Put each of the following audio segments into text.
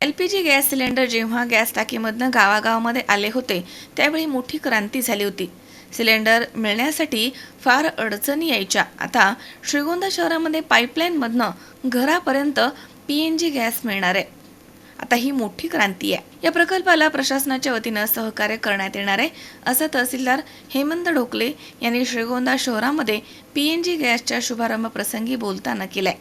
L P G gas cylinder जेव्हा gas टाकीमधनं गावागावामध्ये आले होते त्यावेळी मोठी क्रांती झाली होती. सिलेंडर मिळण्यासाठी फार अडचणी यायच्या. आता श्रीगोंदा शहरामध्ये पाईपलाईनमधनं घरापर्यंत पी एन जी गॅस मिळणार आहे. आता ही मोठी क्रांती आहे. या प्रकल्पाला प्रशासनाच्या वतीनं सहकार्य करण्यात येणार आहे असं तहसीलदार हेमंत ढोकले यांनी श्रीगोंदा शहरामध्ये पी एन जी गॅसच्या शुभारंभ प्रसंगी बोलताना केलाय.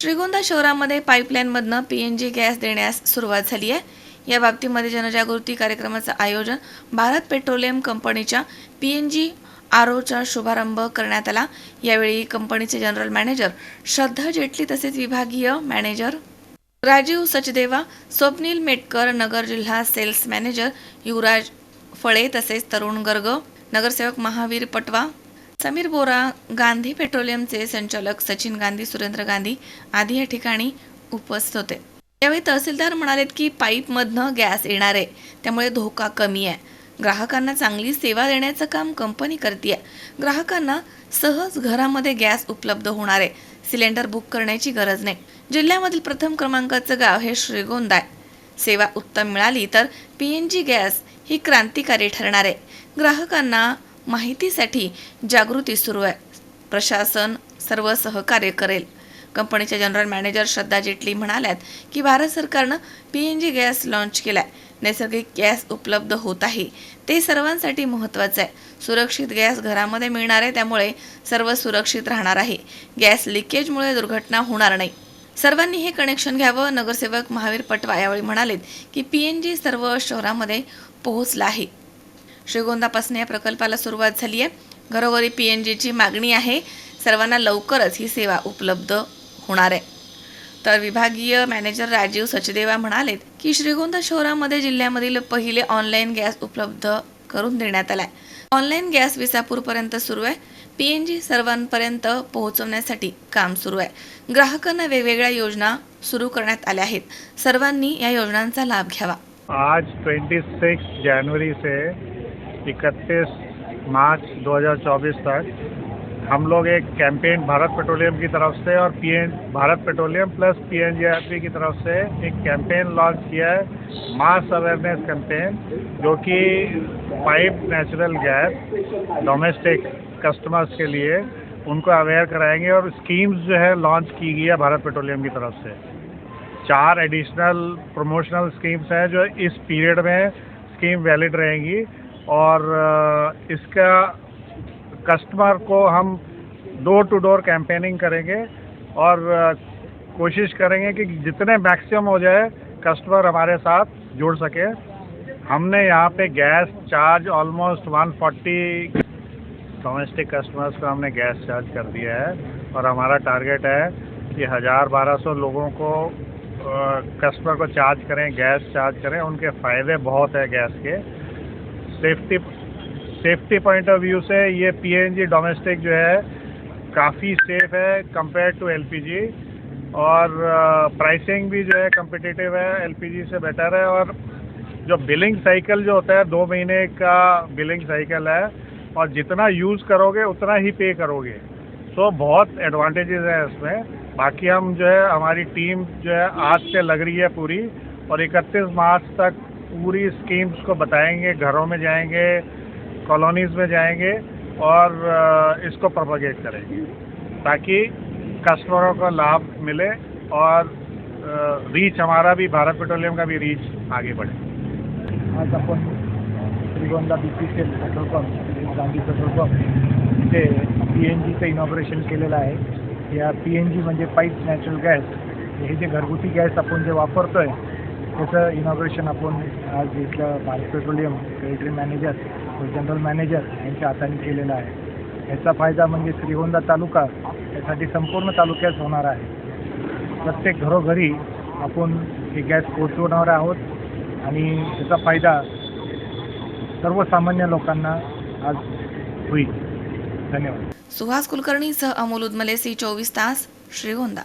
श्रीगोंदा शहरामध्ये पाईपलाईनमधनं पी एन जी गॅस देण्यास सुरुवात झाली आहे. या बाबतीमध्ये जनजागृती कार्यक्रमाचं आयोजन भारत पेट्रोलियम कंपनीच्या पी एन जी आर ओचा शुभारंभ करण्यात आला. यावेळी कंपनीचे जनरल मॅनेजर श्रद्धा जेटली तसेच विभागीय मॅनेजर राजीव सचदेवा स्वप्नील मेटकर नगर जिल्हा सेल्स मॅनेजर युवराज फळे तसेच तरुण गर्ग नगरसेवक महावीर पटवा समीर बोरा गांधी पेट्रोलियमचे संचालक सचिन गांधी सुरेंद्र गांधी आदी या ठिकाणी उपस्थित होते. यावेळी तहसीलदार म्हणालेत की पाईपमधनं गॅस येणार आहे त्यामुळे धोका कमी आहे. ग्राहकांना चांगली सेवा देण्याचं काम कंपनी करते ग्राहकांना सहज घरामध्ये गॅस उपलब्ध होणार आहे. सिलेंडर बुक करण्याची गरज नाही. जिल्ह्यामधील प्रथम क्रमांकाचं गाव हे श्रीगोंदा आहे. सेवा उत्तम मिळाली तर पी एन जी गॅस ही क्रांतिकारी ठरणार आहे. ग्राहकांना माहितीसाठी जागृती सुरू आहे. प्रशासन सर्व सहकार्य करेल. कंपनीच्या जनरल मॅनेजर श्रद्धा जेटली म्हणाल्यात की भारत सरकारनं P N G gas launch केलाय. नैसर्गिक गॅस उपलब्ध होत आहे. ते सर्वांसाठी महत्त्वाचं आहे. सुरक्षित गॅस घरामध्ये मिळणार आहे त्यामुळे सर्व सुरक्षित राहणार आहे. गॅस लिकेजमुळे दुर्घटना होणार नाही. सर्वांनी हे कनेक्शन घ्यावं नगरसेवक महावीर पटवा यावेळी म्हणालेत की पी एन जी सर्व शहरामध्ये पोहोचला आहे. श्रीगोंदापासून या प्रकल्पाला सुरुवात झाली आहे. घरोघरी पी एन जीची मागणी आहे. सर्वांना लवकरच ही सेवा उपलब्ध होणार आहे. तर विभागीय मॅनेजर राजीव सचदेवा म्हणालेत की श्रीगोंदा शहरामध्ये जिल्ह्यामधील पहिले ऑनलाईन गॅस उपलब्ध करून देण्यात आलाय. ऑनलाईन गॅस विसापूरपर्यंत सुरू आहे. पी एन जी सर्वांपर्यंत पोहोचवण्यासाठी काम सुरू आहे. ग्राहकांना वेगवेगळ्या योजना सुरू करण्यात आल्या आहेत. सर्वांनी या योजनांचा लाभ घ्यावा. आज ट्वेंटी सिक्स जानेवारी से 31 मार्च 2024 तक। हम लोग एक कैंपेन भारत पेट्रोलियम की तरफ़ से और PN Bharat petroleum plus P की तरफ़ से एक कैंपेन लॉन्च किया है, मास अवेयरनेस कैंपेन, जो कि pipe natural gas, domestic customers के लिए उनको अवेयर कराएँगे और स्कीम्स जो है लॉन्च की गई है भारत पेट्रोलियम की तरफ़ से। चार एडिशनल प्रमोशनल स्कीम्स हैं जो इस पीरियड में स्कीम वैलिड रहेंगी। और इसका कस्टमर को हम डोर टू डोर कैंपेनिंग करेंगे और कोशिश करेंगे कि जितने मैक्सिमम हो जाए, कस्टमर हमारे साथ जुड़ सके। हमने यहाँ पे gas charge almost 140 domestic customers को हमने गैस चार्ज कर दिया है और हमारा टारगेट है कि हज़ार बारह सौ लोगों को कस्टमर को चार्ज करें, गैस चार्ज करें। उनके फ़ायदे बहुत है gas K. Safety safety point of view से ये पीएनजी डोमेस्टिक जो है, काफ़ी सेफ़ है कंपेयर टू एलपीजी और प्राइसिंग भी जो है कम्पिटिटिव है एलपीजी से बेटर है। और जो बिलिंग साइकिल जो होता है, दो महीने का बिलिंग साइकिल है। और जितना यूज़ करोगे, उतना ही पे करोगे। सो बहुत एडवांटेजेस हैं इसमें। बाकी हम जो है, हमारी टीम जो है, आज से लग रही है पूरी। और 31 मार्च तक पूरी स्कीम्स को बताएँगे, घरों में जाएँगे कॉलोनीज़ में जाएँगे और इसको प्रोपोगेट करेंगे। ताकि कस्टमरों को लाभ मिले और रीच हमारा भी, भारत पेट्रोलियम का भी रीच आगे बढ़े। आज अपन Shrigonda B P C petrol pump Gandhi petrol pump इथे पी एन जीचं इनॉग्रेशन केलेलं आहे. या पी एन जी म्हणजे पाईप नॅचरल गॅस हे जे घरगुती गॅस आपण जे वापरतो आहे त्याचं इनॉग्रेशन आपण आज इथलं भारत पेट्रोलियम टेरिटरी मॅनेजर व जनरल मॅनेजर यांच्या हाताने केलेला आहे. याचा फायदा म्हणजे श्रीगोंदा तालुका यासाठी संपूर्ण तालुक्यात होणार आहे. प्रत्येक घरोघरी आपण हे गॅस पोचवणार आहोत आणि त्याचा फायदा सर्वसामान्य लोकांना आज होईल. धन्यवाद. सुहास कुलकर्णीसह अमोल उदमले सी चोवीस तास श्रीगोंदा.